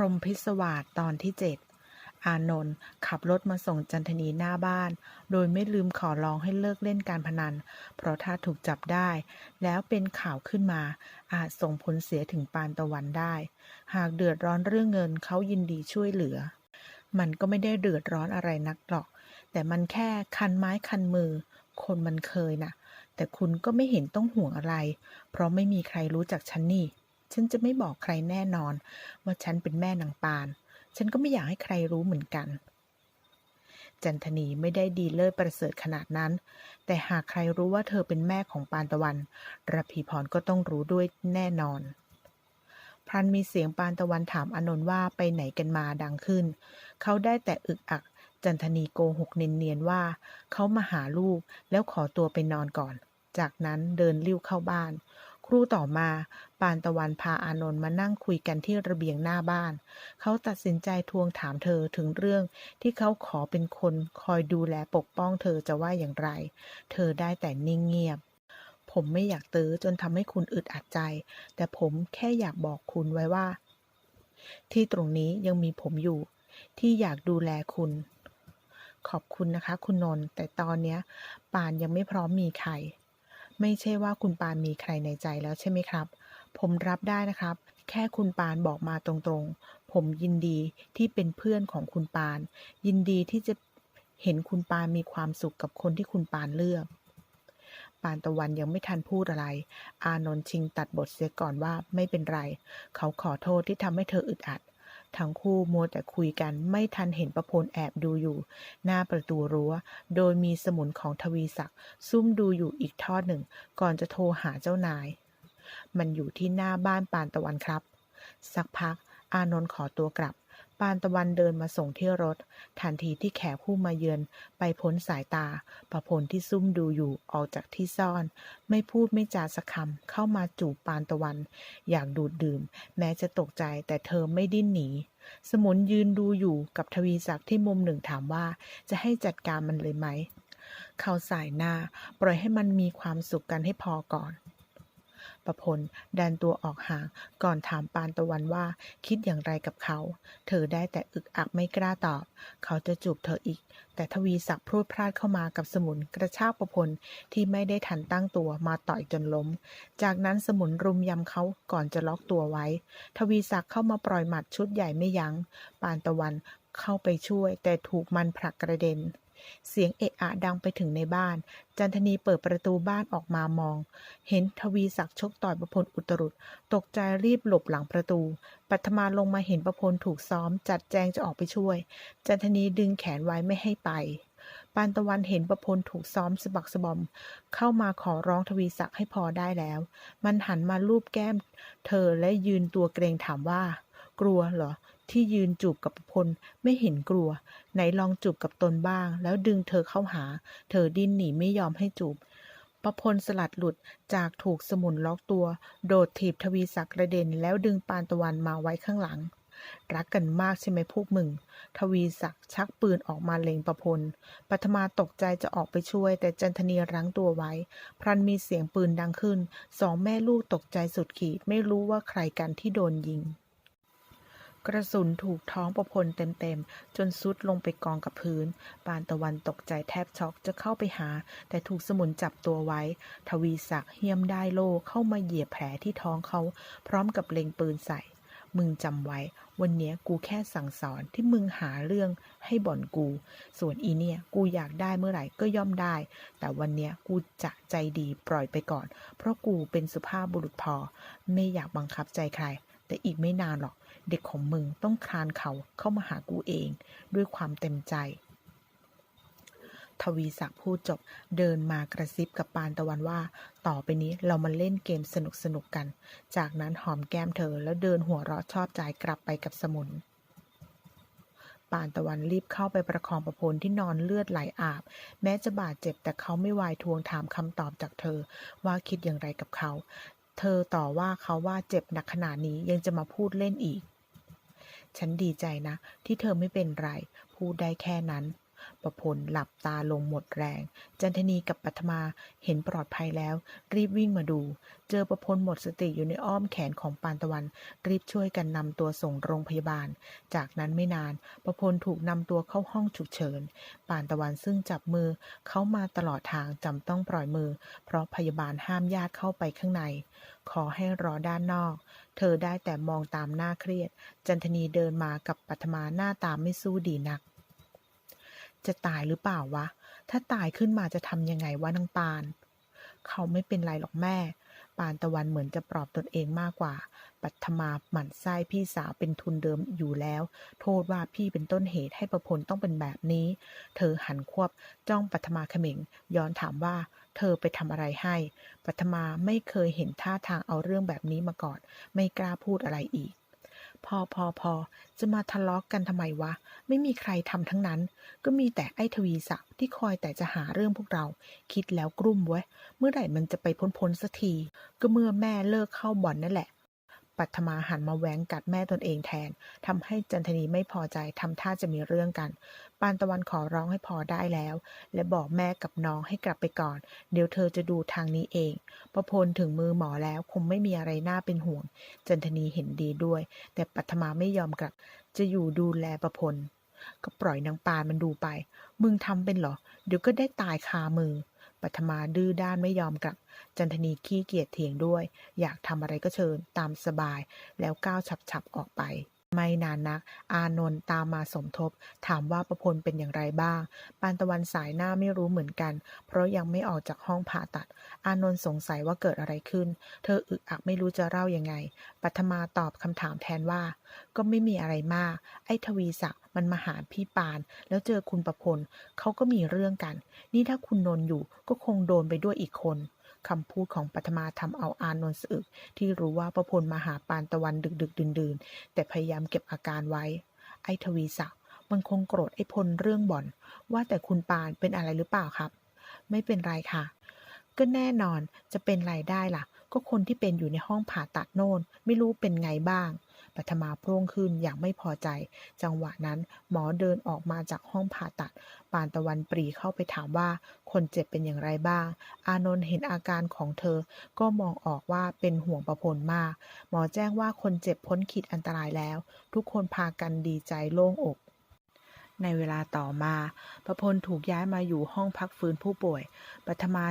รหมพิศวาสตอนที่เจ็ดอานนท์ขับรถมาส่งจันทนีหน้าบ้าน โดยไม่ลืมขอร้องให้เลิกเล่นการพนัน เพราะถ้าถูกจับได้ แล้วเป็นข่าวขึ้นมา อาจส่งผลเสียถึงปานตะวันได้ หากเดือดร้อนเรื่องเงินเขายินดีช่วยเหลือ มันก็ไม่ได้เดือดร้อนอะไรนักหรอก แต่มันแค่คันไม้คันมือ คนมันเคยน่ะ แต่คุณก็ไม่เห็นต้องห่วงอะไร เพราะไม่มีใครรู้จักฉันนี่ ฉันจะไม่บอกใครแน่นอน ว่าฉันเป็นแม่นางปาน ฉันก็ไม่อยากให้ใครรู้เหมือนกัน จันทนีไม่ได้ดีเลิศประเสริฐขนาดนั้น แต่หากใครรู้ว่าเธอเป็นแม่ของปานตะวันระพีพรก็ต้องรู้ด้วยแน่นอนพลันมีเสียงปานตะวันถามอนนท์ว่าไปไหนกันมาดังขึ้น เขาได้แต่อึกอัก จันทนีโกหกเนียนๆว่า เขามาหาลูกแล้วขอตัวไปนอนก่อน จากนั้นเดินลิ้วเข้าบ้าน รู่ต่อมา ปานตะวันพาอานนท์มานั่งคุยกันที่ระเบียงหน้าบ้าน เขาตัดสินใจทวงถามเธอถึงเรื่องที่เขาขอเป็นคนคอยดูแลปกป้องเธอจะว่าอย่างไร เธอได้แต่นิ่งเงียบ ผมไม่อยากตื้อจนทำให้คุณอึดอัดใจ แต่ผมแค่อยากบอกคุณไว้ว่า ที่ตรงนี้ยังมีผมอยู่ ที่อยากดูแลคุณ ขอบคุณนะคะ คุณนนท์แต่ตอนนี้ปานยังไม่พร้อมมีใคร ไม่ใช่ว่าคุณปานมีใครในใจแล้วใช่ไหมครับ ผมรับได้นะครับ แค่คุณปานบอกมาตรงๆ ผมยินดีที่เป็นเพื่อนของคุณปาน ยินดีที่จะเห็นคุณปานมีความสุขกับคนที่คุณปานเลือก ปานตะวันยังไม่ทันพูดอะไร อานนท์ชิงตัดบทเสียก่อนว่าไม่เป็นไร เขาขอโทษที่ทำให้เธออึดอัด ทั้งคู่มัวแต่คุยกันไม่ทันเห็นประพลแอบดูอยู่ หน้าประตูรั้ว โดยมีสมุนของทวีศักดิ์ซุ่มดูอยู่อีกทอดหนึ่ง ก่อนจะโทรหาเจ้านาย มันอยู่ที่หน้าบ้านปานตะวันครับ สักพักอานนท์ขอตัวกลับ ปานตะวันเดินมาส่งที่รถ ทันทีที่แขกผู้มาเยือน ไปพ้นสายตา ประพลที่ซุ่มดูอยู่ออกจากที่ซ่อน ไม่พูดไม่จาสักคำเข้ามาจูบปานตะวัน อยากดูดดื่ม แม้จะตกใจแต่เธอไม่ดิ้นหนี สมุนยืนดูอยู่กับทวีศักดิ์ที่มุมหนึ่งถามว่า จะให้จัดการมันเลยไหม เขาสายหน้า ปล่อยให้มันมีความสุขกันให้พอก่อน ประพลดันตัวออกห่าง ก่อนถามปานตะวันว่า คิดอย่างไรกับเขา เธอได้แต่อึกอักไม่กล้าตอบ เขาจะจูบเธออีก แต่ทวีศักดิ์พรวดพลาดเข้ามากับสมุนกระชากประพลที่ไม่ได้ทันตั้งตัวมาต่อยจนล้ม จากนั้นสมุนรุมยำเขาก่อนจะล็อกตัวไว้ ทวีศักดิ์เข้ามาปล่อยหมัดชุดใหญ่ไม่ยัง้ง ปานตะวันเข้าไปช่วยแต่ถูกมันผลักกระเด็น เสียงเอะอะดังไปถึงในบ้าน จันทนีเปิดประตูบ้านออกมามอง เห็นทวีศักดิ์ชกต่อยประพลอุตรุดตกใจรีบหลบหลังประตู ปัทมาลงมาเห็นประพลถูกซ้อม จัดแจงจะออกไปช่วย จันทนีดึงแขนไว้ไม่ให้ไปปานตะวันเห็นประพลถูกซ้อมสะบักสะบอม เข้ามาขอร้องทวีศักดิ์ให้พอได้แล้ว มันหันมาลูบแก้ม เธอและยืนตัวเกรงถามว่า กลัวเหรอ ที่ยืนจูบกับประพลไม่เห็นกลัว ไหนลองจูบกับตนบ้าง แล้วดึงเธอเข้าหา เธอดิ้นหนีไม่ยอมให้จูบประพลสลัดหลุดจากถูกสมุนล็อกตัว โดดถีบทวีศักดิ์กระเด็น แล้วดึงปานตะวันมาไว้ข้างหลัง รักกันมากใช่ไหมพวกมึง ทวีศักดิ์ชักปืนออกมาเล็งประพลปัทมาตกใจจะออกไปช่วย แต่จันทนีรั้งตัวไว้ พรันมีเสียงปืนดังขึ้น สองแม่ลูกตกใจสุดขีด ไม่รู้ว่าใครกันที่โดนยิง กระสุนถูกท้องประพลเต็มๆ จนซุดลงไปกองกับพื้น ปานตะวันตกใจแทบช็อกจะเข้าไปหา แต่ถูกสมุนจับตัวไว้ ทวีศักดิ์เฮียมได้โล่เข้ามาเหยียบแผลที่ท้องเขา พร้อมกับเล็งปืนใส่ มึงจำไว้ วันนี้กูแค่สั่งสอนที่มึงหาเรื่องให้บ่อนกู ส่วนอีเนี่ย กูอยากได้เมื่อไหร่ก็ย่อมได้ แต่วันนี้กูจะใจดีปล่อยไปก่อน เพราะกูเป็นสุภาพบุรุษพอ ไม่อยากบังคับใจใคร แต่อีกไม่นานหรอก เด็กของมึงต้องคลานเขาเข้ามาหากูเอง ด้วยความเต็มใจ ทวีศักดิ์พูดจบเดินมากระซิบกับปานตะวันว่า ต่อไปนี้เรามาเล่นเกมสนุกสนุกๆกัน จากนั้นหอมแก้มเธอแล้วเดินหัวเราะชอบใจกลับไปกับสมุนปานตะวันรีบเข้าไปประคองประพลที่นอนเลือดไหลอาบ แม้จะบาดเจ็บแต่เขาไม่วายทวงถามคำตอบจากเธอ ว่าคิดอย่างไรกับเขา เธอต่อว่าเขาว่าเจ็บหนักขนาดนี้ยังจะมาพูดเล่นอีก ฉันดีใจนะ ที่เธอไม่เป็นไร พูดได้แค่นั้น ประพลหลับตาลงหมดแรง จันทนีกับปัทมาเห็นปลอดภัยแล้ว รีบวิ่งมาดู เจอประพลหมดสติอยู่ในอ้อมแขนของปานตะวัน รีบช่วยกันนำตัวส่งโรงพยาบาล จากนั้นไม่นาน ประพลถูกนำตัวเข้าห้องฉุกเฉิน ปานตะวันซึ่งจับมือเขามาตลอดทางจำต้องปล่อยมือ เพราะพยาบาลห้ามญาติเข้าไปข้างใน ขอให้รอด้านนอก เธอได้แต่มองตามหน้าเครียด จันทนีเดินมากับปัทมาหน้าตาไม่สู้ดีนัก จะตายหรือเปล่าวะ ถ้าตายขึ้นมาจะทำยังไงวะนางปาน เขาไม่เป็นไรหรอกแม่ ปานตะวันเหมือนจะปลอบตนเองมากกว่า ปัทมาหมั่นไส้พี่สาวเป็นทุนเดิมอยู่แล้ว โทษว่าพี่เป็นต้นเหตุให้ประพลต้องเป็นแบบนี้ เธอหันควบจ้องปัทมาเขม็งย้อนถามว่า เธอไปทำอะไรให้ ปัทมาไม่เคยเห็นท่าทางเอาเรื่องแบบนี้มาก่อน ไม่กล้าพูดอะไรอีก พอพอพอจะมาทะเลาะกกันทำไมวะ ไม่มีใครทำทั้งนั้น ก็มีแต่ไอ้ทวีศักดิ์ที่คอยแต่จะหาเรื่องพวกเรา คิดแล้วกลุ้มเว้ย เมื่อไหร่มันจะไปพ้นพ้นสักที ก็เมื่อแม่เลิกเข้าบ่อนนั่นแหละ ปัทมาหันมาแหวงกัดแม่ตนเองแทนทำให้จันทนีไม่พอใจทำท่าจะมีเรื่องกัน ปานตะวันขอร้องให้พอได้แล้ว และบอกแม่กับน้องให้กลับไปก่อน เดี๋ยวเธอจะดูทางนี้เอง ประพลถึงมือหมอแล้วคงไม่มีอะไรน่าเป็นห่วง จันทนีเห็นดีด้วย แต่ปัทมาไม่ยอมกลับ จะอยู่ดูแลประพลก็ปล่อยนางปานมันดูไป มึงทำเป็นเหรอ เดี๋ยวก็ได้ตายคามือ ปัทมาดื้อด้านไม่ยอมกลับ จันทนีขี้เกียจเถียงด้วย อยากทำอะไรก็เชิญตามสบาย แล้วก้าวฉับๆออกไป ไม่นานนัก อานนท์ตามมาสมทบ ถามว่าประพลเป็นอย่างไรบ้าง ปานตะวันสายหน้าไม่รู้เหมือนกัน เพราะยังไม่ออกจากห้องผ่าตัด อานนท์สงสัยว่าเกิดอะไรขึ้น เธออึกอักไม่รู้จะเล่ายังไง ปัทมาตอบคำถามแทนว่า ก็ไม่มีอะไรมาก ไอ้ทวีศักดิ์มันมาหาพี่ปาน แล้วเจอคุณประพลเขาก็มีเรื่องกัน นี่ถ้าคุณนนท์อยู่ก็คงโดนไปด้วยอีกคน คำพูดของปัทมาทำเอาอานนท์สะอึก ที่รู้ว่าประพลมาหาปานตะวันดึกดึกดื่นดื่นแต่พยายามเก็บอาการไว้ ไอ้ทวีศักดิ์มันคงโกรธไอ้พลเรื่องบ่อน ว่าแต่คุณปานเป็นอะไรหรือเปล่าครับ ไม่เป็นไรค่ะ ก็แน่นอนจะเป็นไรได้ล่ะ ก็คนที่เป็นอยู่ในห้องผ่าตัดโน่น ไม่รู้เป็นไงบ้าง ปัทมาโพร่งขึ้นอย่างไม่พอใจ จังหวะนั้นหมอเดินออกมาจากห้องผ่าตัด ปานตะวันปรีเข้าไปถามว่าคนเจ็บเป็นอย่างไรบ้าง อานนท์เห็นอาการของเธอ ก็มองออกว่าเป็นห่วงประพลมาก หมอแจ้งว่าคนเจ็บพ้นขีดอันตรายแล้ว ทุกคนพากันดีใจโล่งอกในเวลาต่อมา ประพลถูกย้ายมาอยู่ห้องพักฟื้นผู้ป่วย ปัทมา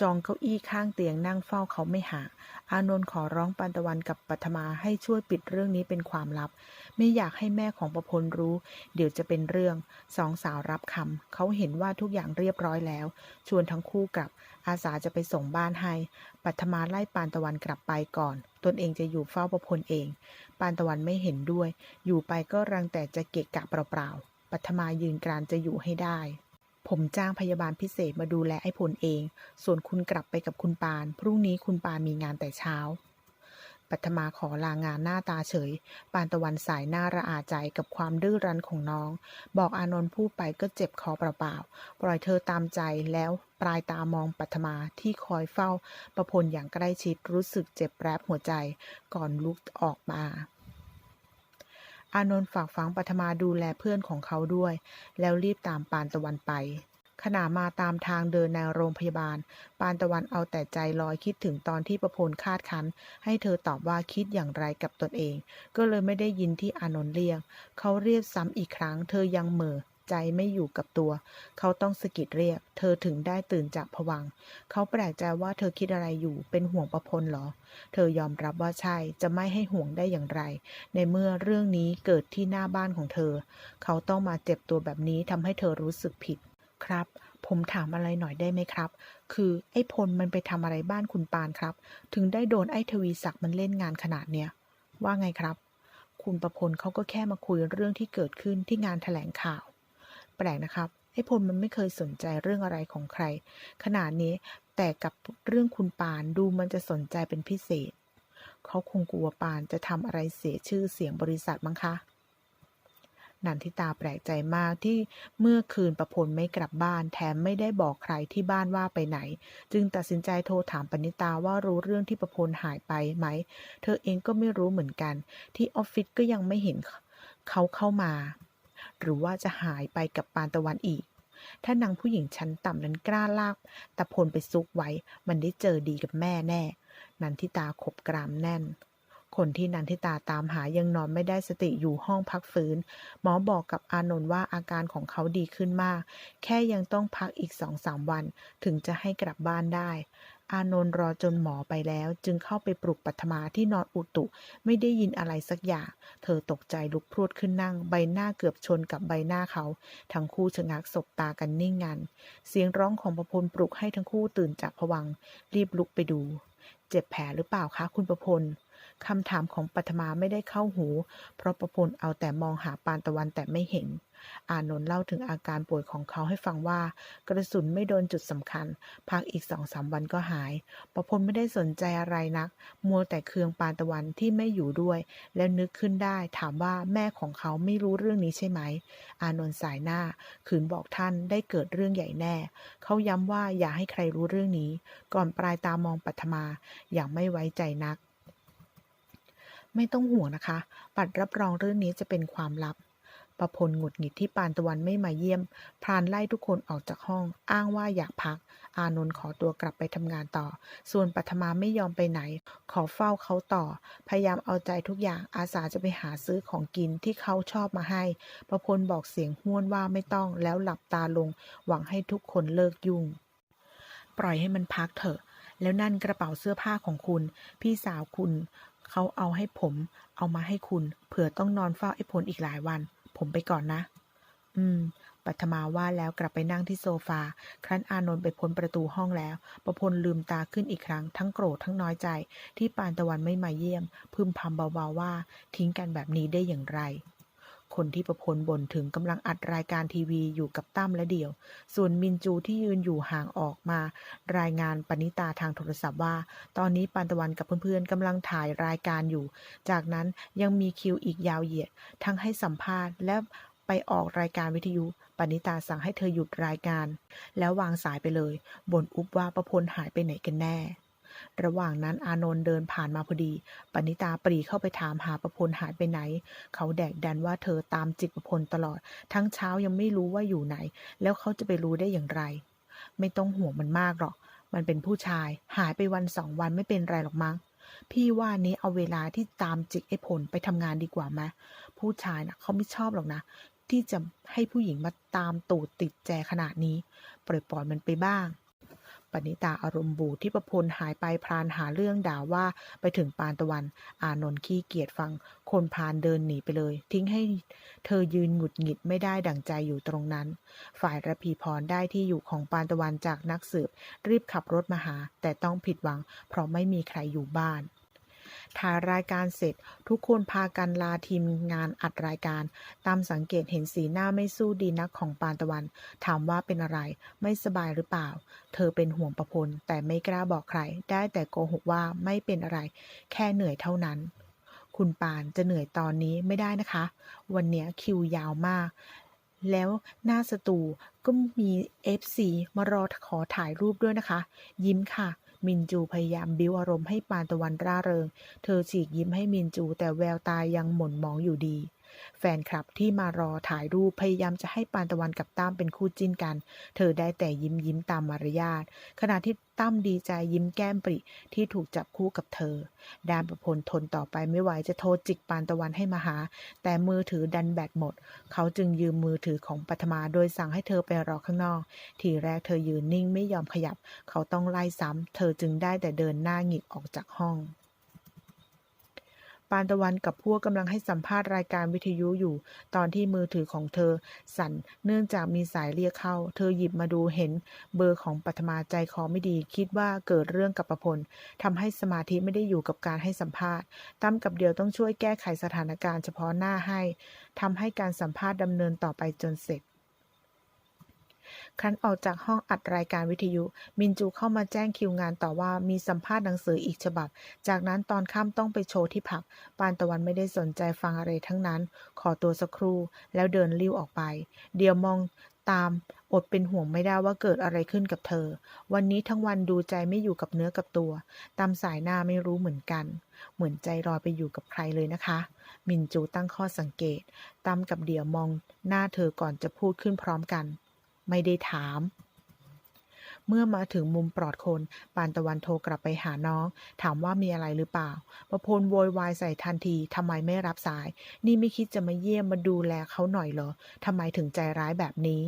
จองเก้าอี้ข้างเตียงนั่งเฝ้าเขาไม่ห่างอานนท์ขอร้องปันตะวันกับปัทมาให้ช่วยปิดเรื่องนี้เป็นความลับ ไม่อยากให้แม่ของประพลรู้ เดี๋ยวจะเป็นเรื่อง สองสาวรับคำ เขาเห็นว่าทุกอย่างเรียบร้อยแล้ว ชวนทั้งคู่กลับ อาสาจะไปส่งบ้านให้ ปัทมาไล่ปานตะวันกลับไปก่อน ตนเองจะอยู่เฝ้าประพลเอง ปานตะวันไม่เห็นด้วย อยู่ไปก็รังแต่จะเกะกะเปล่าๆ ปัทมายืนกรานจะอยู่ให้ได้ ผมจ้างพยาบาลพิเศษมาดูแลไอ้พลเอง ส่วนคุณกลับไปกับคุณปาน พรุ่งนี้คุณปานมีงานแต่เช้า ปัทมาขอลางานหน้าตาเฉย ปานตะวันสายหน้าระอาใจกับความดื้อรั้นของน้อง บอกอานนท์พูดไปก็เจ็บคอเปล่าๆ ปล่อยเธอตามใจแล้วปลายตามองปัทมาที่คอยเฝ้า ประพลอย่างใกล้ชิดรู้สึกเจ็บแปรบหัวใจ ก่อนลุกออกมา อานนท์ฝากฝังปัทมาดูแลเพื่อนของเขาด้วย แล้วรีบตามปานตะวันไป ขณะมาตามทางเดินในโรงพยาบาล ปานตะวันเอาแต่ใจลอยคิดถึงตอนที่ประพลคาดคั้น ให้เธอตอบว่าคิดอย่างไรกับตนเอง ก็เลยไม่ได้ยินที่อานนท์เรียก เขาเรียกซ้ำอีกครั้ง เธอยังเหม่อ ใจไม่อยู่กับตัว เขาต้องสะกิดเรียก เธอถึงได้ตื่นจากผวัง เขาแปลกใจว่าเธอคิดอะไรอยู่เป็นห่วงประพลหรอ เธอยอมรับว่าใช่จะไม่ให้ห่วงได้อย่างไร ในเมื่อเรื่องนี้เกิดที่หน้าบ้านของเธอ เขาต้องมาเจ็บตัวแบบนี้ทำให้เธอรู้สึกผิดครับ ผมถามอะไรหน่อยได้ไหมครับ คือไอ้พลมันไปทำอะไรบ้านคุณปานครับ ถึงได้โดนไอ้ทวีศักดิ์มันเล่นงานขนาดเนี้ย ว่าไงครับ คุณประพลเขาก็แค่มาคุยเรื่องที่เกิดขึ้นที่งานแถลงข่าว ปลกนะครับไอ้พลมันไม่เคยสนใจเรื่องอะไรของใคร ขนาดนี้แต่กับเรื่องคุณปานดูมันจะสนใจเป็นพิเศษ เขาคงกลัวปานจะทำอะไรเสียชื่อเสียงบริษัทมั้งคะนันทิตาแปลกใจมากที่เมื่อคืนประพลไม่กลับบ้านแถมไม่ได้บอกใครที่บ้านว่าไปไหน จึงตัดสินใจโทรถามปณิตาว่ารู้เรื่องที่ประพลหายไปไหม เธอเองก็ไม่รู้เหมือนกัน ที่ออฟฟิศก็ยังไม่เห็นเขาเข้ามา หรือว่าจะหายไปกับปานตะวันอีก ถ้านางผู้หญิงชั้นต่ำนั้นกล้าลากตะพลไปซุกไว้ มันได้เจอดีกับแม่แน่ นันทิตาขบกรามแน่น คนที่นันทิตาตามหายังนอนไม่ได้สติอยู่ห้องพักฟื้น หมอบอกกับอานนท์ว่าอาการของเขาดีขึ้นมาก แค่ยังต้องพักอีกสองสามวัน ถึงจะให้กลับบ้านได้ อานนท์รอจนหมอไปแล้ว จึงเข้าไปปลุกปัทมาที่นอนอุตุ ไม่ได้ยินอะไรสักอย่าง เธอตกใจลุกพรวดขึ้นนั่ง ใบหน้าเกือบชนกับใบหน้าเขา ทั้งคู่ชะงักสบตากันนิ่งงัน เสียงร้องของประพลปลุกให้ทั้งคู่ตื่นจากผวัง รีบลุกไปดู เจ็บแผลหรือเปล่าคะคุณประพล คำถามของปัทมาไม่ได้เข้าหู เพราะประพลเอาแต่มองหาปานตะวันแต่ไม่เห็น อานนท์เล่าถึงอาการป่วยของเขาให้ฟังว่า กระสุนไม่โดนจุดสำคัญ พักอีกสองสามวันก็หาย ประพลไม่ได้สนใจอะไรนัก มัวแต่เคืองปานตะวันที่ไม่อยู่ด้วย แล้วนึกขึ้นได้ถามว่าแม่ของเขาไม่รู้เรื่องนี้ใช่ไหม อานนท์สายหน้า ขืนบอกท่านได้เกิดเรื่องใหญ่แน่ เขาย้ำว่าอย่าให้ใครรู้เรื่องนี้ ก่อนปลายตามองปัทมาอย่างไม่ไว้ใจนัก ไม่ต้องห่วงนะคะ ปัดรับรองเรื่องนี้จะเป็นความลับ ประพลหงุดหงิดที่ปานตะวันไม่มาเยี่ยม พรานไล่ทุกคนออกจากห้อง อ้างว่าอยากพัก อานนท์ขอตัวกลับไปทำงานต่อ ส่วนปัทมาไม่ยอมไปไหน ขอเฝ้าเขาต่อ พยายามเอาใจทุกอย่าง อาสาจะไปหาซื้อของกินที่เขาชอบมาให้ ประพลบอกเสียงห้วนว่าไม่ต้อง แล้วหลับตาลง หวังให้ทุกคนเลิกยุ่ง ปล่อยให้มันพักเถอะแล้วนั่นกระเป๋าเสื้อผ้าของคุณ พี่สาวคุณ เขาเอาให้ผม เอามาให้คุณ เผื่อต้องนอนเฝ้าไอ้พลอีกหลายวัน ผมไปก่อนนะ อืม ปัทมาว่าแล้วกลับไปนั่งที่โซฟา ครั้นอานนท์ไปพ้นประตูห้องแล้ว ประพลลืมตาขึ้นอีกครั้ง ทั้งโกรธทั้งน้อยใจ ที่ปานตะวันไม่มาเยี่ยม พึมพำเบาๆว่า ทิ้งกันแบบนี้ได้อย่างไร คนที่ประพลบ่นถึงกำลังอัดรายการทีวีอยู่กับตั้มและเดี่ยว ส่วนมินจูที่ยืนอยู่ห่างออกมา รายงานปณิตาทางโทรศัพท์ว่า ตอนนี้ปานตะวันกับเพื่อนๆกำลังถ่ายรายการอยู่ จากนั้นยังมีคิวอีกยาวเหยียด ทั้งให้สัมภาษณ์และไปออกรายการวิทยุปณิตาสั่งให้เธอหยุดรายการ แล้ววางสายไปเลยบ่นอุบว่าประพลหายไปไหนกันแน่ ระหว่างนั้นอานนท์เดินผ่านมาพอดี ปณิตาปรีเข้าไปถามหาประพลหายไปไหน เขาแดกดันว่าเธอตามจิกประพลตลอด ทั้งเช้ายังไม่รู้ว่าอยู่ไหน แล้วเขาจะไปรู้ได้อย่างไร ไม่ต้องห่วงมันมากหรอก มันเป็นผู้ชาย หายไปวันสองวันไม่เป็นไรหรอกมั้งพี่ว่านี้เอาเวลาที่ตามจิกไอ้ผลไปทำงานดีกว่าไหมผู้ชายนะเขาไม่ชอบหรอกนะ ที่จะให้ผู้หญิงมาตามตูดติดแจขนาดนี้ ปล่อยปล่อยมันไปบ้าง ปณิตาอารมณ์บูดที่ประพลหายไปพรานหาเรื่องด่าว่าไปถึงปานตะวัน อานนท์ขี้เกียจฟัง คนพรานเดินหนีไปเลย ทิ้งให้เธอยืนหงุดหงิดไม่ได้ดั่งใจอยู่ตรงนั้น ฝ่ายระพีพรได้ที่อยู่ของปานตะวันจากนักสืบ รีบขับรถมาหา แต่ต้องผิดหวัง เพราะไม่มีใครอยู่บ้าน ถ่ายรายการเสร็จ ทุกคนพากันลาทีมงานอัดรายการ ตามสังเกตเห็นสีหน้าไม่สู้ดีนักของปานตะวัน ถามว่าเป็นอะไร ไม่สบายหรือเปล่า เธอเป็นห่วงประพลแต่ไม่กล้าบอกใคร ได้แต่โกหกว่าไม่เป็นอะไร แค่เหนื่อยเท่านั้นคุณปานจะเหนื่อยตอนนี้ไม่ได้นะคะ วันนี้คิวยาวมาก แล้วหน้าสตูก็มี FC มารอขอถ่ายรูปด้วยนะคะ ยิ้มค่ะ มินจูพยายามบิ้วอารมณ์ให้ปานตะวันร่าเริง เธอฉีกยิ้มให้มินจูแต่แววตายังหม่นหมองอยู่ดี แฟนคลับที่มารอถ่ายรูปพยายามจะให้ปานตะวันกับตั้มเป็นคู่จิ้นกัน เธอได้แต่ยิ้มยิ้มตามมารยาทขณะที่ตั้มดีใจยิ้มแก้มปริที่ถูกจับคู่กับเธอ ดานประพลทนต่อไปไม่ไหวจะโทรจิกปานตะวันให้มาหา แต่มือถือดันแบตหมด เขาจึงยืมมือถือของปัทมาโดยสั่งให้เธอไปรอข้างนอก ทีแรกเธอยืนนิ่งไม่ยอมขยับ เขาต้องไล่ซ้ำ เธอจึงได้แต่เดินหน้าหงิกออกจากห้อง ปานตะวันกับพวกกำลังให้สัมภาษณ์รายการวิทยุอยู่ ตอนที่มือถือของเธอ สั่นเนื่องจากมีสายเรียกเข้า เธอหยิบมาดูเห็น เบอร์ของปัทมาใจคอไม่ดี คิดว่าเกิดเรื่องกับประพลทำให้สมาธิไม่ได้อยู่กับการให้สัมภาษณ์ตั้มกับเดียวต้องช่วยแก้ไขสถานการณ์เฉพาะหน้าให้ทำให้การสัมภาษณ์ดำเนินต่อไปจนเสร็จ ครั้นออกจากห้องอัดรายการวิทยุ มินจูเข้ามาแจ้งคิวงานต่อว่ามีสัมภาษณ์หนังสืออีกฉบับ จากนั้นตอนค่ำต้องไปโชว์ที่ผับปานตะวันไม่ได้สนใจฟังอะไรทั้งนั้น ขอตัวสักครู่แล้วเดินลิ้วออกไป เดี๋ยวมองตามอดเป็นห่วงไม่ได้ว่าเกิดอะไรขึ้นกับเธอ วันนี้ทั้งวันดูใจไม่อยู่กับเนื้อกับตัว ตามสายหน้าไม่รู้เหมือนกัน เหมือนใจลอยไปอยู่กับใครเลยนะคะ มินจูตั้งข้อสังเกตตามกับเดี่ยวมองหน้าเธอก่อนจะพูดขึ้นพร้อมกัน ไม่ได้ถาม เมื่อมาถึงมุมปลอดคน ปานตะวันโทรกลับไปหาน้อง ถามว่ามีอะไรหรือเปล่าประพลโวยวายใส่ทันทีทำไมไม่รับสาย นี่ไม่คิดจะมาเยี่ยมมาดูแลเขาหน่อยเหรอทำไมถึงใจร้ายแบบนี้